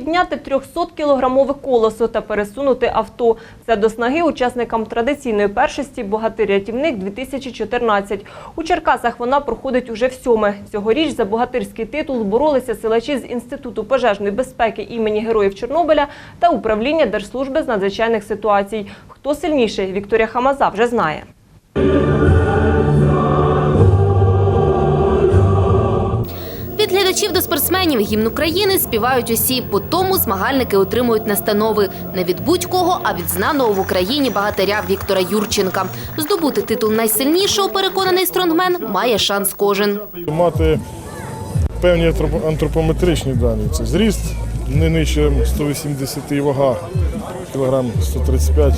підняти 300-кілограмове колесо та пересунути авто. Це до снаги учасникам традиційної першості «Богатир-рятівник-2014». У Черкасах вона проходить уже всьоме. Цьогоріч за богатирський титул боролися силачі з Інституту пожежної безпеки імені Героїв Чорнобиля та управління Держслужби з надзвичайних ситуацій. Хто сильніший, Вікторія Хамаза вже знає. Глядачів до спортсменів гімн України співають усі. По тому змагальники отримують настанови не від будь-кого, а від знаного в Україні багатиря Віктора Юрченка. Здобути титул найсильнішого, переконаний стронгмен, має шанс кожен. Мати певні антроп- антропометричні дані. Це зріст не нижче 180 і вага кілограм 135-140.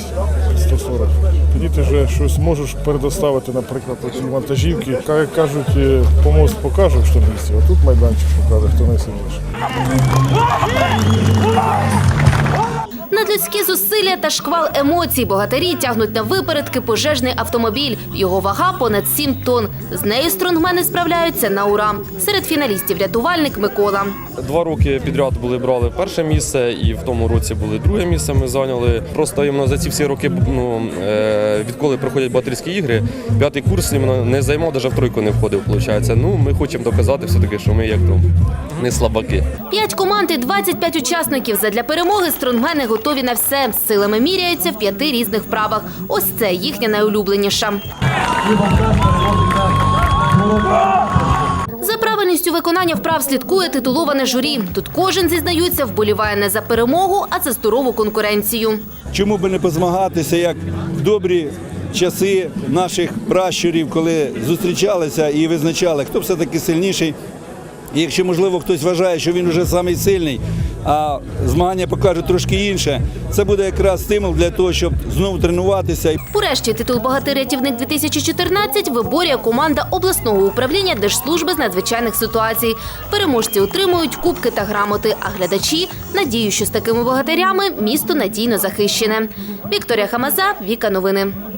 Тоді ти вже щось можеш передоставити, наприклад, ці вантажівки. Як кажуть, е, помост покаже в штабісті, а тут майданчик покаже, хто найсильніший. Надлюдські зусилля та шквал емоцій богатирі тягнуть на випередки пожежний автомобіль. Його вага понад 7 тонн. З нею стронгмени справляються на ура. Серед фіналістів рятувальник Микола. Два роки підряд були брали перше місце, і в тому році були друге місце. Ми зайняли. Просто іменно за ці всі роки, ну е, відколи проходять батерські ігри, п'ятий курс іменно не займав, навіть в тройку не входив. Виходить. Ну ми хочемо доказати все таки, що ми як то не слабаки. П'ять команд і 25 учасників. Задля перемоги стронгмени готові на все. Силами міряються в п'яти різних вправах. Ось це їхня найулюбленіша. За правильністю виконання вправ слідкує титуловане журі. Тут кожен зізнаються, вболіває не за перемогу, а за здорову конкуренцію. Чому би не позмагатися, як в добрі часи наших пращурів, коли зустрічалися і визначали, хто все-таки сильніший. І якщо, можливо, хтось вважає, що він вже самий сильний, а змагання покажуть трошки інше, це буде якраз стимул для того, щоб знову тренуватися. Урешті титул «Богатир-рятівник 2014 виборює команда обласного управління Держслужби з надзвичайних ситуацій. Переможці отримують кубки та грамоти, а глядачі – надію, що з такими богатирями місто надійно захищене. Вікторія Хамаза, Віка Новини.